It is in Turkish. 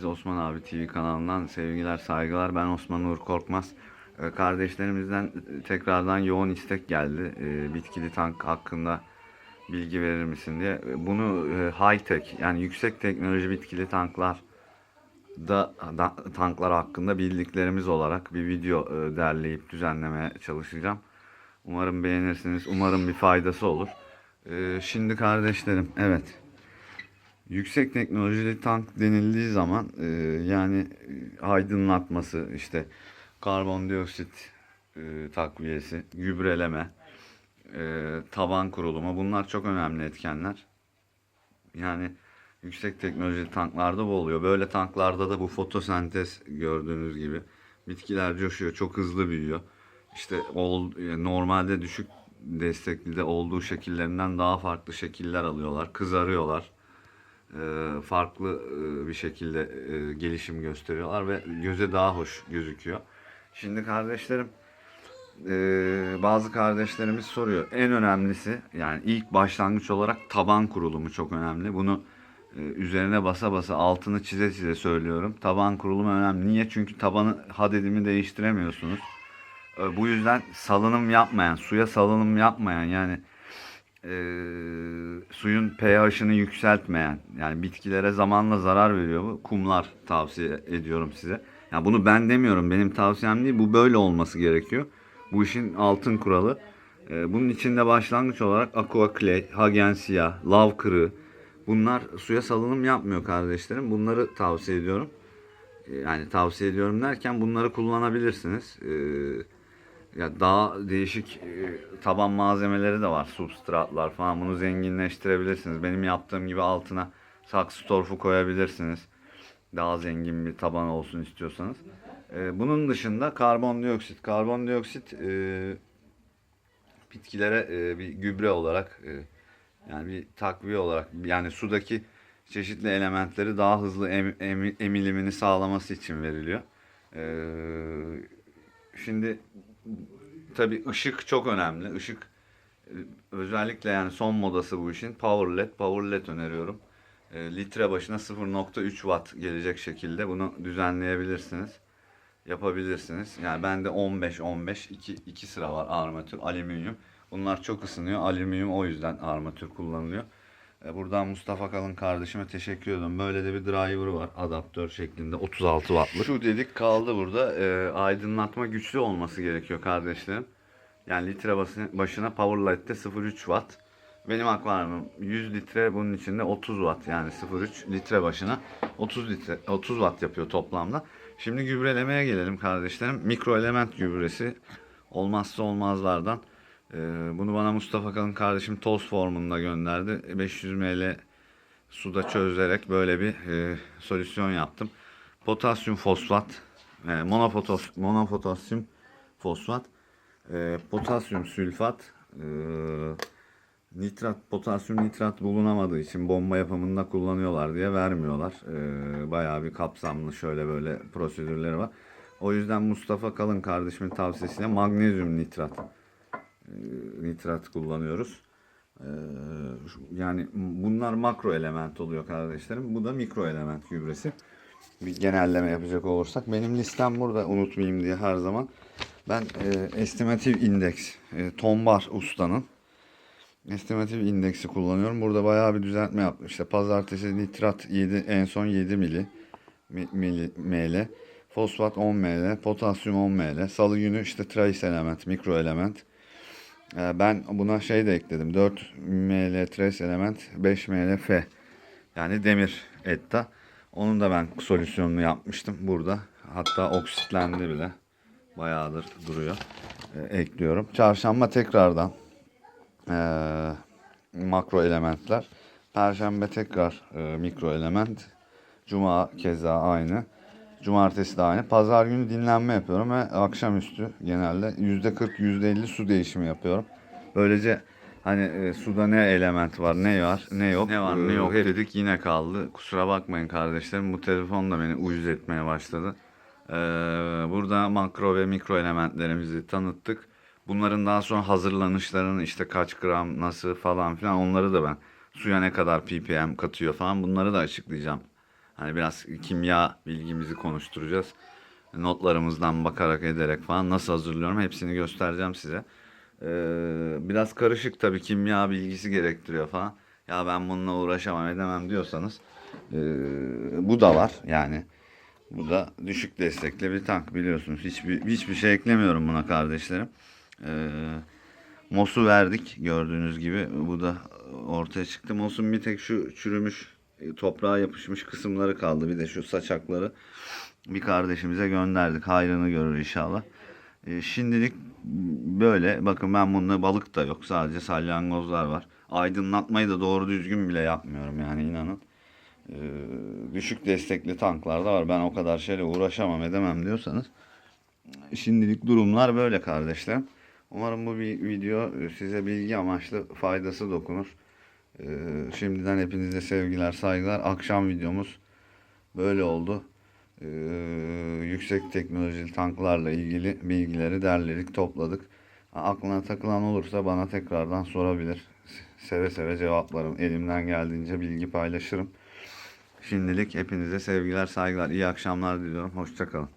TV kanalından sevgiler, saygılar. Ben Osman Uğur Korkmaz. Ee, Kardeşlerimizden tekrardan yoğun istek geldi. Ee, Bitkili tank hakkında bilgi verir misin diye. Ee, Bunu e, high tech yani yüksek teknoloji bitkili tanklar da, da- tanklar hakkında bildiklerimiz olarak bir video e, derleyip düzenlemeye çalışacağım. Umarım beğenirsiniz. Umarım bir faydası olur. Şimdi kardeşlerim, evet. Yüksek teknolojili tank denildiği zaman e, yani e, aydınlatması, işte karbondioksit e, takviyesi, gübreleme, e, taban kurulumu bunlar çok önemli etkenler. Yani yüksek teknolojili tanklarda bu oluyor. Böyle tanklarda da bu fotosentez gördüğünüz gibi bitkiler coşuyor, çok hızlı büyüyor. İşte ol, e, normalde düşük destekli de olduğu şekillerinden daha farklı şekiller alıyorlar, kızarıyorlar farklı e, bir şekilde e, gelişim gösteriyorlar ve göze daha hoş gözüküyor. Şimdi kardeşlerim e, bazı kardeşlerimiz soruyor. En önemlisi yani ilk başlangıç olarak taban kurulumu çok önemli. Bunu e, üzerine basa basa altını çize çize söylüyorum. Taban kurulumu önemli. Niye? Çünkü tabanı hadedimi değiştiremiyorsunuz. E, bu yüzden salınım yapmayan, suya salınım yapmayan yani e, suyun pH'ını yükseltmeyen yani bitkilere zamanla zarar veriyor bu kumlar tavsiye ediyorum size. Yani bunu ben demiyorum benim tavsiyem değil bu böyle olması gerekiyor. Bu işin altın kuralı. E, bunun içinde başlangıç olarak aqua clay, hagen siyah, lav kırığı bunlar suya salınım yapmıyor kardeşlerim. Bunları tavsiye ediyorum. E, Yani tavsiye ediyorum derken bunları kullanabilirsiniz. E, ya daha değişik e, taban malzemeleri de var. Substratlar falan. Bunu zenginleştirebilirsiniz. Benim yaptığım gibi altına saksı torfu koyabilirsiniz. Daha zengin bir taban olsun istiyorsanız. E, bunun dışında karbondioksit. Karbondioksit e, bitkilere e, bir gübre olarak yani bir takviye olarak yani sudaki çeşitli elementleri daha hızlı em- em- emilimini sağlaması için veriliyor. E, şimdi Tabii ışık çok önemli. Işık e, özellikle yani son modası bu işin Power LED. Power LED öneriyorum. E, litre başına 0.3 watt gelecek şekilde bunu düzenleyebilirsiniz. Yapabilirsiniz. Yani bende 15 15 2 2 sıra var armatür, alüminyum. Bunlar çok ısınıyor. Alüminyum o yüzden armatür kullanılıyor. E, Buradan Mustafa Kalın kardeşime teşekkür ediyorum. Böyle de bir driver var adaptör şeklinde 36 wattlık. Şu dedik kaldı burada. E, aydınlatma güçlü olması gerekiyor kardeşlerim. Yani litre başına Powerlight'te 0.3 watt. Benim akvaryumum 100 litre bunun içinde 30 watt yani 0.3 litre başına 30 litre 30 watt yapıyor toplamda. Şimdi gübrelemeye gelelim kardeşlerim. Mikro element gübresi olmazsa olmazlardan. Ee, bunu bana Mustafa Kalın kardeşim toz formunda gönderdi. 500 ml suda çözerek böyle bir e, solüsyon yaptım. Potasyum fosfat, e, monopotos, monopotasyum fosfat, e, potasyum sülfat, e, nitrat, potasyum nitrat bulunamadığı için bomba yapımında kullanıyorlar diye vermiyorlar. E, bayağı bir kapsamlı şöyle böyle prosedürleri var. O yüzden Mustafa Kalın kardeşimin tavsiyesiyle magnezyum nitrat e, nitrat kullanıyoruz. Şu- yani bunlar makro element oluyor kardeşlerim. Bu da mikro element gübresi. Bir genelleme yapacak olursak. Benim listem burada unutmayayım diye her zaman. Ben e, estimatif indeks, e, Tombar Usta'nın estimatif indeksi kullanıyorum. Burada bayağı bir düzeltme yaptım. İşte pazartesi nitrat 7, en son 7 mili, mi- mili ml. Fosfat 10 ml, potasyum 10 ml. Salı günü işte trace element, mikro element. Ee, Ben buna şey de ekledim. 4 ml trace element, 5 ml F. Yani demir etta. Onun da ben solüsyonunu yapmıştım burada. Hatta oksitlendi bile. Bayağıdır duruyor. Ee, ekliyorum. Çarşamba tekrardan ee, makro elementler. Perşembe tekrar e, mikro element. Cuma keza aynı. Cumartesi de aynı. Pazar günü dinlenme yapıyorum ve akşamüstü genelde %40 %50 su değişimi yapıyorum. Böylece hani e, suda ne element var ne var ne yok. Ne var ne yok dedik yine kaldı. Kusura bakmayın kardeşlerim bu telefon da beni uyuz etmeye başladı. Ee, burada makro ve mikro elementlerimizi tanıttık. Bunların daha sonra hazırlanışlarını işte kaç gram nasıl falan filan onları da ben suya ne kadar ppm katıyor falan bunları da açıklayacağım Hani biraz kimya bilgimizi konuşturacağız. Notlarımızdan bakarak ederek falan nasıl hazırlıyorum hepsini göstereceğim size. Ee, biraz karışık tabii kimya bilgisi gerektiriyor falan. Ya ben bununla uğraşamam edemem diyorsanız ee, bu da var yani. Bu da düşük destekli bir tank biliyorsunuz. Hiçbir hiçbir şey eklemiyorum buna kardeşlerim. Ee, Mos'u verdik gördüğünüz gibi. Bu da ortaya çıktı. Mos'un bir tek şu çürümüş toprağa yapışmış kısımları kaldı. Bir de şu saçakları bir kardeşimize gönderdik. Hayrını görür inşallah. Ee, şimdilik böyle. Bakın ben bununla balık da yok. Sadece salyangozlar var. Aydınlatmayı da doğru düzgün bile yapmıyorum yani inanın. Ee, düşük destekli tanklar da var. Ben o kadar şeyle uğraşamam edemem diyorsanız. Şimdilik durumlar böyle kardeşlerim. Umarım bu bir video size bilgi amaçlı faydası dokunur. Ee, şimdiden hepinize sevgiler, saygılar. Akşam videomuz böyle oldu. Ee, yüksek teknolojili tanklarla ilgili bilgileri derledik, topladık. Aklına takılan olursa bana tekrardan sorabilir. Seve seve cevaplarım. Elimden geldiğince bilgi paylaşırım. Şimdilik hepinize sevgiler, saygılar, iyi akşamlar diliyorum. Hoşçakalın.